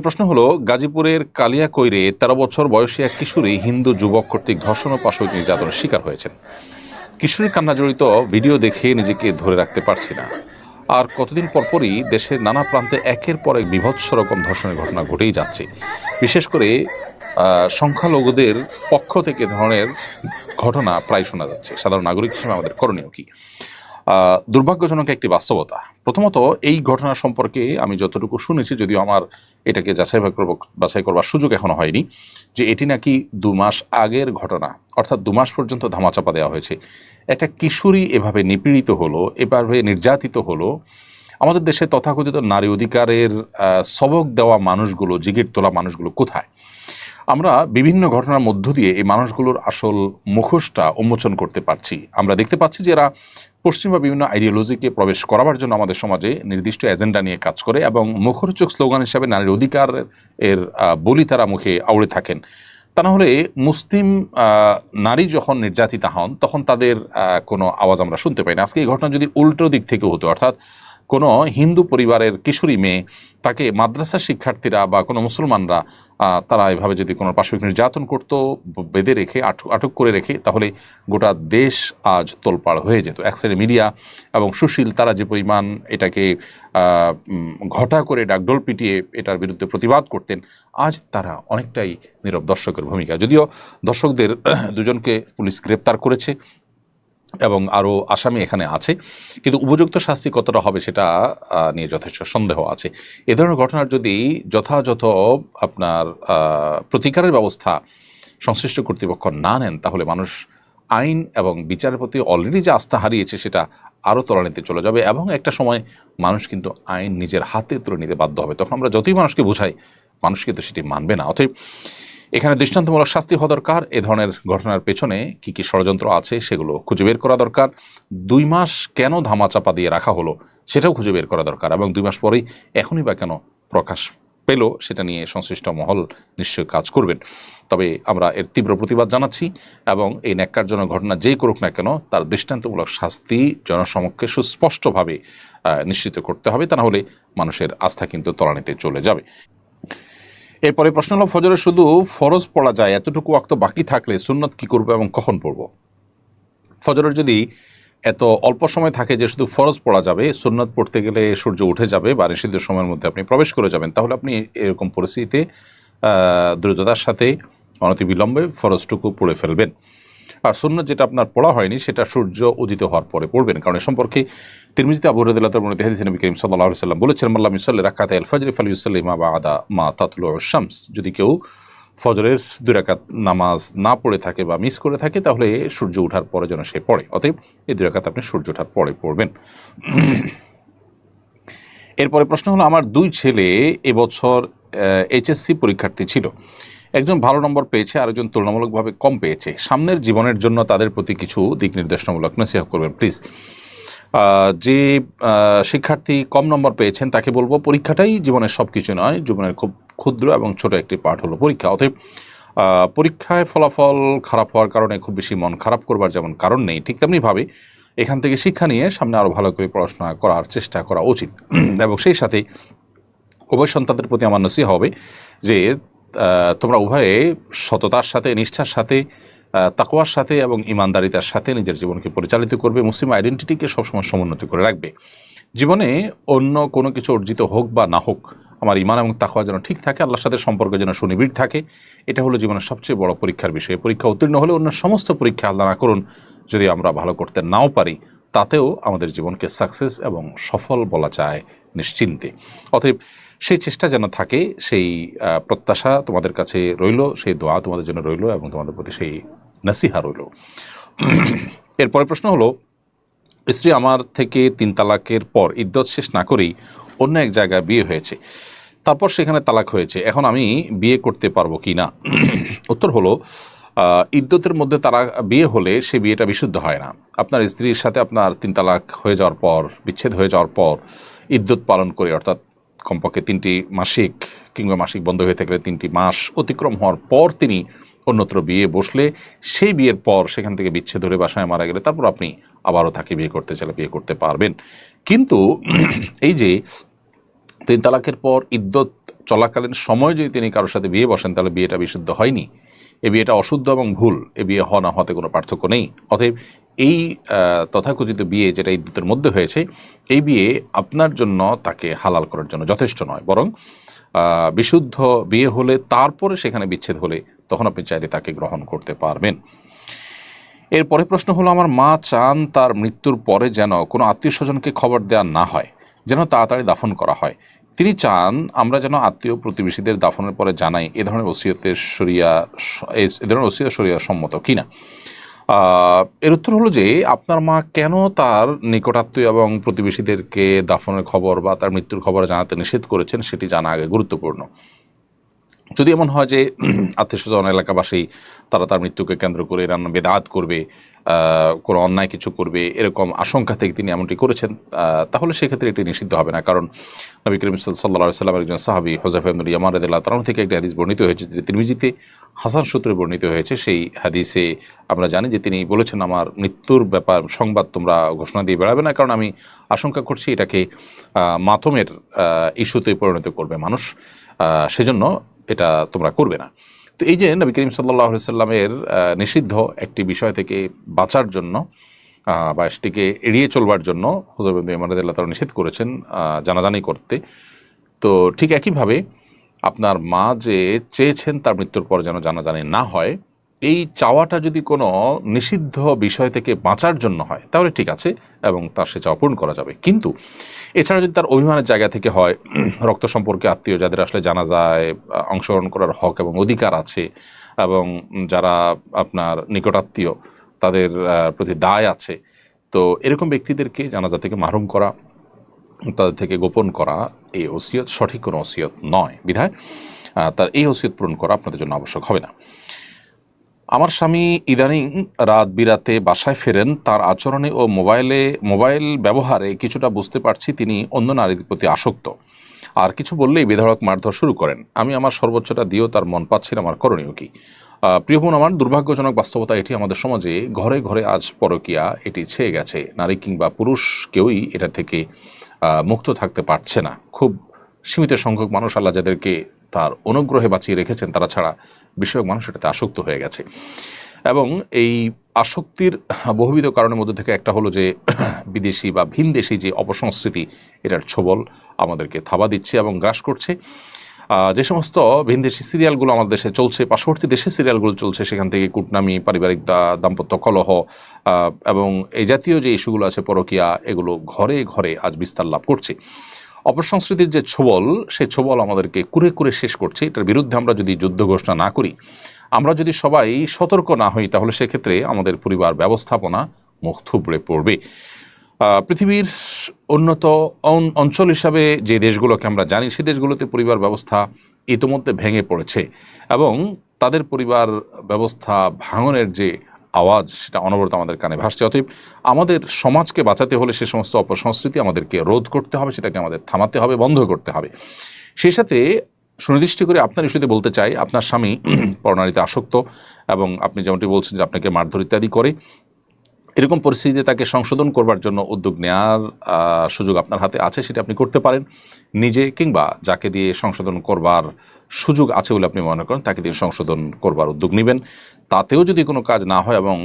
প্রশ্ন হলো, গাজীপুরের কালিয়াকৈরে তেরো বছর বয়সী এক কিশোরী হিন্দু যুবক কর্তৃক ধর্ষণ ও পাশবিক নির্যাতনের শিকার হয়েছেন। কিশোরীর কান্না জড়িত ভিডিও দেখে নিজেকে ধরে রাখতে পারছি না। আর কতদিন পরপরই দেশের নানা প্রান্তে একের পর এক বিভৎস রকম ধর্ষণের ঘটনা ঘটেই যাচ্ছে। বিশেষ করে সংখ্যালঘুদের পক্ষ থেকে ধরনের ঘটনা প্রায় শোনা যাচ্ছে। সাধারণ নাগরিক হিসেবে আমাদের করণীয় কি? দুর্ভাগ্যজনক একটি বাস্তবতা। প্রথমত, এই ঘটনা সম্পর্কে আমি যতটুকু শুনেছি, যদিও আমার এটাকে যাচাই বাছাই করব, বাছাই করবার সুযোগ এখনও হয়নি, যে এটি নাকি দু মাস আগের ঘটনা, অর্থাৎ দু মাস পর্যন্ত ধামাচাপা দেওয়া হয়েছে। একটা কিশোরী এভাবে নিপীড়িত হলো, এভাবে নির্যাতিত হলো, আমাদের দেশে তথাকথিত নারী অধিকারের সবক দেওয়া মানুষগুলো, জিগির তোলা মানুষগুলো কোথায়? আমরা বিভিন্ন ঘটনার মধ্য দিয়ে এই মানুষগুলোর আসল মুখোশটা উন্মোচন করতে পারছি। আমরা দেখতে পাচ্ছি যে এরা পশ্চিমা বিভিন্ন আইডিওলজিকে প্রবেশ করাবার জন্য আমাদের সমাজে নির্দিষ্ট এজেন্ডা নিয়ে কাজ করে এবং মুখরোচক স্লোগান হিসাবে নারীর অধিকার এর বলি তারা মুখে আউড়ে থাকেন। তা না হলে মুসলিম নারী যখন নির্যাতিতা হন, তখন তাদের কোনো আওয়াজ আমরা শুনতে পাই না। আজকে এই ঘটনা যদি উল্টো দিক থেকে হতো, অর্থাৎ কোনো হিন্দু পরিবারের কিশোরী মেয়ে, তাকে মাদ্রাসা শিক্ষার্থীরা বা কোনো মুসলমানরা তারা এভাবে যদি কোনো পাশবিক নির্যাতন করতো, বেঁধে রেখে, আটক আটক করে রেখে, তাহলে গোটা দেশ আজ তোলপাড় হয়ে যেত। এক সাইডে মিডিয়া এবং সুশীল, তারা যে পরিমাণ এটাকে ঘটা করে ডাকডোল পিটিয়ে এটার বিরুদ্ধে প্রতিবাদ করতেন, আজ তারা অনেকটাই নীরব দর্শকের ভূমিকা। যদিও দর্শকদের দুজনকে পুলিশ গ্রেপ্তার করেছে এবং আরও আসামি এখানে আছে। কিন্তু উপযুক্ত শাস্তি কতটা হবে সেটা নিয়ে যথেষ্ট সন্দেহ আছে। এ ধরনের ঘটনার যদি যথাযথ আপনার প্রতিকারের ব্যবস্থা সংশ্লিষ্ট কর্তৃপক্ষ না নেন, তাহলে মানুষ আইন এবং বিচারের প্রতি অলরেডি যে আস্থা হারিয়েছে সেটা আরও তলানিতে চলে যাবে এবং একটা সময় মানুষ কিন্তু আইন নিজের হাতে তুলে নিতে বাধ্য হবে। তখন আমরা যতই মানুষকে বোঝাই, মানুষ কিন্তু সেটি মানবে না। অতএব এখানে দৃষ্টান্তমূলক শাস্তি হওয়া দরকার। এ ধরনের ঘটনার পেছনে কি কি ষড়যন্ত্র আছে সেগুলো খুঁজে বের করা দরকার। দুই মাস কেন ধামাচাপা দিয়ে রাখা হলো সেটাও খুঁজে বের করা দরকার এবং দুই মাস পরেই এখনই বা কেন প্রকাশ পেল সেটা নিয়ে সংশ্লিষ্ট মহল নিশ্চয়ই কাজ করবেন। তবে আমরা এর তীব্র প্রতিবাদ জানাচ্ছি এবং এই ন্যাক্কারজনক ঘটনা যেই করুক না কেন তার দৃষ্টান্তমূলক শাস্তি জনসমক্ষে সুস্পষ্টভাবে নিশ্চিত করতে হবে। তা না হলে মানুষের আস্থা কিন্তু তলানিতে চলে যাবে। এরপরে প্রশ্ন হলো, ফজরে শুধু ফরজ পড়া যায়, এতটুকু ওয়াক্ত বাকি থাকলে সুন্নত কি করব এবং কখন পড়ব? ফজরের যদি এত অল্প সময় থাকে যে শুধু ফরজ পড়া যাবে, সুন্নত পড়তে গেলে সূর্য উঠে যাবে বা নিষিদ্ধ সময়ের মধ্যে আপনি প্রবেশ করে যাবেন, তাহলে আপনি এরকম পরিস্থিতিতে দ্রুততার সাথে অনতিবিলম্বে ফরজটুকু পড়ে ফেলবেন। আর সুন্নত যেটা আপনার পড়া হয়নি, সেটা সূর্য উদিত হওয়ার পরে পড়বেন। কারণ এ সম্পর্কে তিরমিজিতে আবু রদুল্লাহ মনে হাদিস নবী করিম সাল্লাহ সাল্লাম বলেছেন মাল্লাহ মিসাল্লি রাকাত আল ফজর ফালি ইউসাল্লিমা বা আদা মা তাতলু শামস যদি কেউ ফজরের দুই রাকাত নামাজ না পড়ে থাকে বা মিস করে থাকে, তাহলে সূর্য ওঠার পরে যেন সে পড়ে। অতএব এই দুই রাকাত আপনি সূর্য ওঠার পরে পড়বেন। এরপরে প্রশ্ন হলো, আমার দুই ছেলে এবছর এইচএসসি পরীক্ষার্থী ছিল। একজন ভালো নম্বর পেয়েছে, আরেকজন তুলনামূলকভাবে কম পেয়েছে। সামনের জীবনের জন্য তাদের প্রতি কিছু দিক নির্দেশনামূলক নসিহা করবেন প্লিজ যে শিক্ষার্থী কম নম্বর পেয়েছেন, তাকে বলব পরীক্ষাটাই জীবনের সব কিছু নয়, জীবনের খুব ক্ষুদ্র এবং ছোট একটি পার্ট হলো পরীক্ষা। অতএব পরীক্ষায় ফলাফল খারাপ হওয়ার কারণে খুব বেশি মন খারাপ করবার যেমন কারণ নেই, ঠিক তেমনিভাবে এখান থেকে শিক্ষা নিয়ে সামনে আরও ভালো করে পড়াশোনা করার চেষ্টা করা উচিত। এবং সেই সাথে উভয় সন্তানদের প্রতি আমার নসিহা হবে যে তোমরা উভয়ে সততার সাথে নিষ্ঠার সাথে আহ, তাকওয়ার সাথে এবং ইমানদারিতার সাথে নিজের জীবনকে পরিচালিত করবে। মুসলিম আইডেন্টিটিকে সবসময় সমুন্নতি করে রাখবে। জীবনে অন্য কোনো কিছু অর্জিত হোক বা না হোক আমার ইমান এবং তাকওয়া যেন ঠিক থাকে আল্লাহর সাথে সম্পর্ক যেন সুনিবিড় থাকে এটা হলো জীবনের সবচেয়ে বড় পরীক্ষার বিষয়। পরীক্ষা উত্তীর্ণ হলে অন্য সমস্ত পরীক্ষা আল্লাহ না করুন যদি আমরা ভালো করতে নাও পারি তাতেও আমাদের জীবনকে সাকসেস এবং সফল বলা যায় নিশ্চিন্তে। অতএব সেই চেষ্টা যেন থাকে, সেই প্রত্যাশা তোমাদের কাছে রইল, সেই দোয়া তোমাদের জন্য রইল এবং তোমাদের প্রতি সেই নাসিহা রইল। এরপরে প্রশ্ন হলো, স্ত্রী আমার থেকে তিন তালাকের পর ইদ্যত শেষ না করেই অন্য এক জায়গায় বিয়ে হয়েছে। তারপর সেখানে তালাক হয়েছে। এখন আমি বিয়ে করতে পারব কি না? উত্তর হলো ইদ্যতের মধ্যে তারা বিয়ে হলে সে বিয়েটা বিশুদ্ধ হয় না। আপনার স্ত্রীর সাথে আপনার তিন তালাক হয়ে যাওয়ার পর, বিচ্ছেদ হয়ে যাওয়ার পর ইদ্যত পালন করে, অর্থাৎ কমপক্ষে তিনটি মাসিক কিংবা মাসিক বন্ধ হয়ে থাকলে তিনটি মাস অতিক্রম হওয়ার পর তিনি অন্যত্র বিয়ে বসলে সেই বিয়ের পর সেখান থেকে বিচ্ছেদ ধরে বাসায় মারা গেলে তারপর আপনি আবারও তাকে বিয়ে করতে চাইলে বিয়ে করতে পারবেন। কিন্তু এই যে তিন তালাকের পর ইদ্যত চলাকালীন সময় যদি তিনি কারোর সাথে বিয়ে বসেন, তাহলে বিয়েটা বিশুদ্ধ হয়নি। এ বিয়েটা অশুদ্ধ এবং ভুল। এ বিয়ে হওয়া না হতে কোনো পার্থক্য নেই। অতএব এই তথাকথিত বিয়ে যেটা ইদ্যুতের মধ্যে হয়েছে, এই বিয়ে আপনার জন্য তাকে হালাল করার জন্য যথেষ্ট নয়। বরং বিশুদ্ধ বিয়ে হলে তারপরে সেখানে বিচ্ছেদ হলে তখন আপনি চাইলে তাকে গ্রহণ করতে পারবেন। এরপরে প্রশ্ন হলো, আমার মা চান তার মৃত্যুর পরে যেন কোনো আত্মীয় স্বজনকে খবর দেওয়া না হয়, যেন তাড়াতাড়ি দাফন করা হয়। তিনি চান আমরা যেন আত্মীয় প্রতিবেশীদের দাফনের পরে জানাই, এ ধরনের ওসিয়তের সরিয়া এ- ধরনের ওসিয়ত সরিয়া সম্মত কিনা। এর উত্তর হলো যে আপনার মা কেন তার নিকটাত্মীয় এবং প্রতিবেশীদেরকে দাফনের খবর বা তার মৃত্যুর খবর জানাতে নিষেধ করেছেন সেটি জানা আগে গুরুত্বপূর্ণ। যদি এমন হয় যে আত্মীয় স্বজন এলাকাবাসী, তারা তার মৃত্যুকে কেন্দ্র করে রান্না বেদাত করবে কোনো অন্যায় কিছু করবে, এরকম আশঙ্কা থেকে তিনি এমনটি করেছেন তাহলে সেক্ষেত্রে এটি নিষিদ্ধ হবে না। কারণ নবী করিম সাল্লাহ সাল্লামের একজন সাহাবি হোজাফ আহমদ ইয়ামার রদুল্লাহ তালাম থেকে একটি হাদিস বর্ণিত হয়েছে যে তিরমিজিতে হাসান সূত্রে বর্ণিত হয়েছে। সেই হাদিসে আমরা জানি যে তিনি বলেছেন, আমার মৃত্যুর ব্যাপার সংবাদ তোমরা ঘোষণা দিয়ে বেড়াবে না, কারণ আমি আশঙ্কা করছি এটাকে মাতমের ইস্যুতে পরিণত করবে মানুষ। সেজন্য এটা তোমরা করবে না। তো এই যে নবী করিম সাল্লাহ সাল্লামের নিষিদ্ধ একটি বিষয় থেকে বাঁচার জন্য বা সেটিকে এড়িয়ে চলবার জন্য হুজুর আল্লাহ তারা নিষেধ করেছেন জানাজানি করতে। তো ঠিক একইভাবে আপনার মা যে চেয়েছেন তার মৃত্যুর পর যেন জানাজানি না হয় এই চাওয়াটা যদি কোনো নিষিদ্ধ বিষয় থেকে বাঁচার জন্য হয়, তাহলে ঠিক আছে এবং তার সে চাওয়া পূরণ করা যাবে। কিন্তু এছাড়া যদি তার অভিমানের জায়গা থেকে হয়, রক্ত সম্পর্কে আত্মীয় যাদের আসলে জানা যায় অংশগ্রহণ করার হক এবং অধিকার আছে এবং যারা আপনার নিকটাত্মীয় তাদের প্রতি দায় আছে, তো এরকম ব্যক্তিদেরকে জানাজা থেকে মাহরুম করা, তাদের থেকে গোপন করা, এই ওসিয়ত সঠিক কোনো ওসিয়ত নয়। বিধায় তার এই ওসিয়ত পূরণ করা আপনাদের জন্য আবশ্যক হবে না। আমার স্বামী ইদানিং রাত বিরাতে বাসায় ফেরেন। তার আচরণে ও মোবাইলে, মোবাইল ব্যবহারে কিছুটা বুঝতে পারছি তিনি অন্য নারীর প্রতি আসক্ত। আর কিছু বললেই বেধড়ক মারধর শুরু করেন। আমি আমার সর্বোচ্চটা দিয়েও তার মন পাচ্ছি না, আমার করণীয় কি? প্রিয় বোন, আমার দুর্ভাগ্যজনক বাস্তবতা এটি আমাদের সমাজে ঘরে ঘরে আজ পরকিয়া, এটি ছেয়ে গেছে। নারী কিংবা পুরুষ কেউই এটা থেকে মুক্ত থাকতে পারছে না। খুব সীমিত সংখ্যক মানুষ আল্লাহ যাদেরকে তার অনুগ্রহে বাঁচিয়ে রেখেছেন, তারা ছাড়া বিষয়ক মানুষ এটাতে আসক্ত হয়ে গেছে। এবং এই আসক্তির বহুবিধ কারণের মধ্যে থেকে একটা হলো যে, বিদেশি বা ভিনদেশি যে অপসংস্কৃতি, এটার ছোবল আমাদেরকে থাবা দিচ্ছে এবং গ্রাস করছে। যে সমস্ত ভিনদেশি সিরিয়ালগুলো আমাদের দেশে চলছে, পার্শ্ববর্তী দেশে সিরিয়ালগুলো চলছে, সেখান থেকে কুটনামি, পারিবারিক দাম্পত্য কলহ এবং এই জাতীয় যে ইস্যুগুলো আছে, পরকিয়া, এগুলো ঘরে ঘরে আজ বিস্তার লাভ করছে। অপসংস্কৃতির যে ছোবল, সেই ছোবল আমাদেরকে কুরে কুরে শেষ করছে। এটার বিরুদ্ধে আমরা যদি যুদ্ধ ঘোষণা না করি, আমরা যদি সবাই সতর্ক না হই, তাহলে সেক্ষেত্রে আমাদের পরিবার ব্যবস্থাপনা মুখ থুবড়ে পড়বে। পৃথিবীর উন্নত অঞ্চল হিসাবে যে দেশগুলোকে আমরা জানি সেই দেশগুলোতে পরিবার ব্যবস্থা ইতোমধ্যে ভেঙে পড়েছে এবং তাদের পরিবার ব্যবস্থা ভাঙনের যে আওয়াজ, সেটা অনবরত আমাদের কানে ভাসছে। অতএব আমাদের সমাজকে বাঁচাতে হলে সে সমস্ত অপসংস্কৃতি আমাদেরকে রোধ করতে হবে, সেটাকে আমাদের থামাতে হবে, বন্ধ করতে হবে। সেই সাথে সুনির্দিষ্ট করে আপনার ইস্যুতে বলতে চাই, আপনার স্বামী পরনারীতে আসক্ত এবং আপনি যেমনটি বলছেন যে আপনাকে মারধর ইত্যাদি করে। এরকম পরিস্থিতিতে তাকে সংশোধন করবার জন্য উদ্যোগ নেওয়ার সুযোগ আপনার হাতে আছে, সেটা আপনি করতে পারেন। নিজে কিংবা যাকে দিয়ে সংশোধন করবার সুযোগ আছে বলে আপনি মনে করেন, তাকে দিয়ে সংশোধন করবার উদ্যোগ নেবেন। তাতেও যদি কোনো কাজ না হয় এবং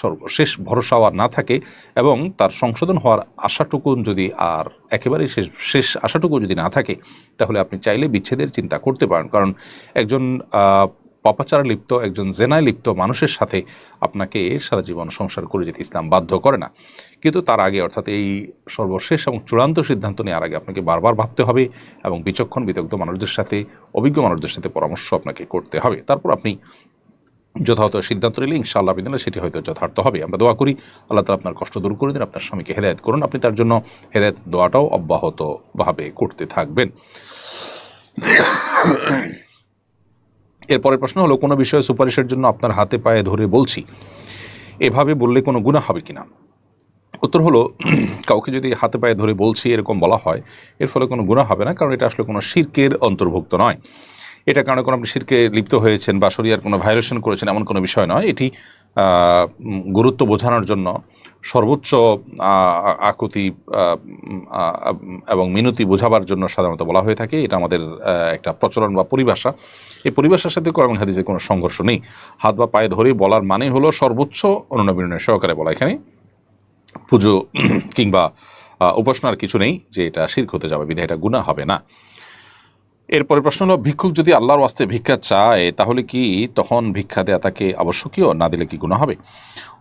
সর্বশেষ ভরসা আর না থাকে এবং তার সংশোধন হওয়ার আশাটুকু যদি আর একেবারেই শেষ শেষ আশাটুকু যদি না থাকে, তাহলে আপনি চাইলে বিচ্ছেদের চিন্তা করতে পারেন। কারণ একজন পাপাচারে লিপ্ত একজন জেনায় লিপ্ত মানুষের সাথে আপনাকে সারা জীবন সংসার করে যেতে ইসলাম বাধ্য করে না। কিন্তু তার আগে অর্থাৎ এই সর্বশেষ এবং চূড়ান্ত সিদ্ধান্ত নেওয়ার আগে আপনাকে বারবার ভাবতে হবে এবং বিচক্ষণ, বিদগ্ধ মানুষদের সাথে, অভিজ্ঞ মানুষদের সাথে পরামর্শ আপনাকে করতে হবে। তারপর আপনি যথাযথ সিদ্ধান্ত নিলে ইনশাআল্লাহ বিদিনে সেটি হয়তো যথার্থ হবে। আমরা দোয়া করি, আল্লাহ তালা আপনার কষ্ট দূর করে দিন, আপনার স্বামীকে হেদায়ত করুন, আপনি তার জন্য হেদায়ত দোয়াটাও অব্যাহতভাবে করতে থাকবেন। এরপরের প্রশ্ন হলো, কোনো বিষয়ে সুপারিশের জন্য আপনার হাতে পায়ে ধরে বলছি। এভাবে বললে কোনো গুণা হবে কিনা? উত্তর হলো, কাউকে যদি হাতে পায়ে ধরে বলছি এরকম বলা হয়, এর ফলে কোনো গুণা হবে না, কারণ এটা আসলে কোনো শির্কের অন্তর্ভুক্ত নয়। এটা কারণে কোনো আপনি শিরকে লিপ্ত হয়েছেন বা শরিয়ার কোনো ভায়োলেশন করেছেন, এমন কোনো বিষয় নয়। এটি গুরুত্ব বোঝানোর জন্য সর্বোচ্চ আকুতি এবং মিনতি বোঝাবার জন্য সাধারণত বলা হয়ে থাকে। এটা আমাদের একটা প্রচলন বা পরিভাষা। এই পরিভাষার সাথে কোরআন হাদিসের কোনো সংঘর্ষ নেই। হাত বা পায়ে ধরে বলার মানে হলো সর্বোচ্চ অনুনবীনের সহকারে বলা। এখানে পুজো কিংবা উপাসনার কিছু নেই যে এটা শির্ক হতে যাবে, বিধায় এটা গুণা হবে না। এরপরে প্রশ্ন হলো, ভিক্ষুক যদি আল্লাহর ওয়াস্তে ভিক্ষা চায়, তাহলে কি তখন ভিক্ষা দেয়া তাকে আবশ্যকীয়, না দিলে কি গুণা হবে?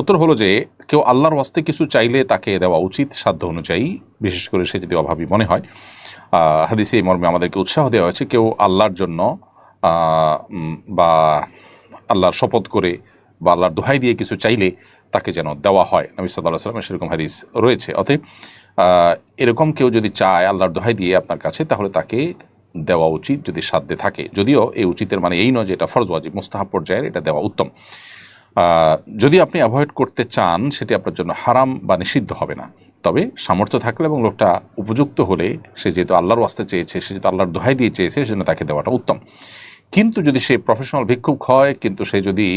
উত্তর হলো যে, কেউ আল্লাহর ওয়াস্তে কিছু চাইলে তাকে দেওয়া উচিত সাধ্য অনুযায়ী, বিশেষ করে সে যদি অভাবী মনে হয়। হাদিসে এই মর্মে আমাদেরকে উৎসাহ দেওয়া হয়েছে, কেউ আল্লাহর জন্য বা আল্লাহর শপথ করে বা আল্লাহর দোহাই দিয়ে কিছু চাইলে তাকে যেন দেওয়া হয়। নবী সাল্লাহ সাল্লামের সেরকম হাদিস রয়েছে। অতএব এরকম কেউ যদি চায় আল্লাহর দোহাই দিয়ে আপনার কাছে, তাহলে তাকে দেওয়া উচিত যদি সাধ্যে থাকে। যদিও এই উচিতের মানে এই নয় যে এটা ফরজ, ওয়াজিব, মুস্তাহাব পর্যায়ের, এটা দেওয়া উত্তম। যদি আপনি অ্যাভয়েড করতে চান, সেটি আপনার জন্য হারাম বা নিষিদ্ধ হবে না। তবে সামর্থ্য থাকলে এবং লোকটা উপযুক্ত হলে, সে যেহেতু আল্লাহর ওয়াস্তে চেয়েছে, সে যেহেতু আল্লাহর দোহাই দিয়ে চেয়েছে, সেজন্য তাকে দেওয়াটা উত্তম। কিন্তু যদি সে প্রফেশনাল ভিক্ষুক হয়, কিন্তু সে যদি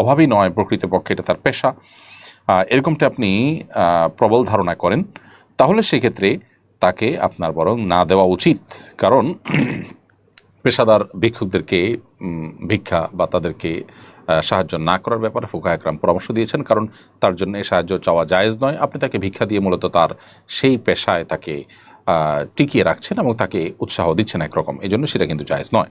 অভাবী নয়, প্রকৃতপক্ষে এটা তার পেশা এরকমটা আপনি প্রবল ধারণা করেন, তাহলে সেক্ষেত্রে তাকে আপনার বরং না দেওয়া উচিত। কারণ পেশাদার ভিক্ষুকদেরকে ভিক্ষা বা তাদেরকে সাহায্য না করার ব্যাপারে ফুকা একরাম পরামর্শ দিয়েছেন। কারণ তার জন্য এই সাহায্য চাওয়া জায়েজ নয়। আপনি তাকে ভিক্ষা দিয়ে মূলত তার সেই পেশায় তাকে টিকিয়ে রাখছেন এবং তাকে উৎসাহ দিচ্ছেন একরকম। এই জন্য সেটা কিন্তু জায়েজ নয়।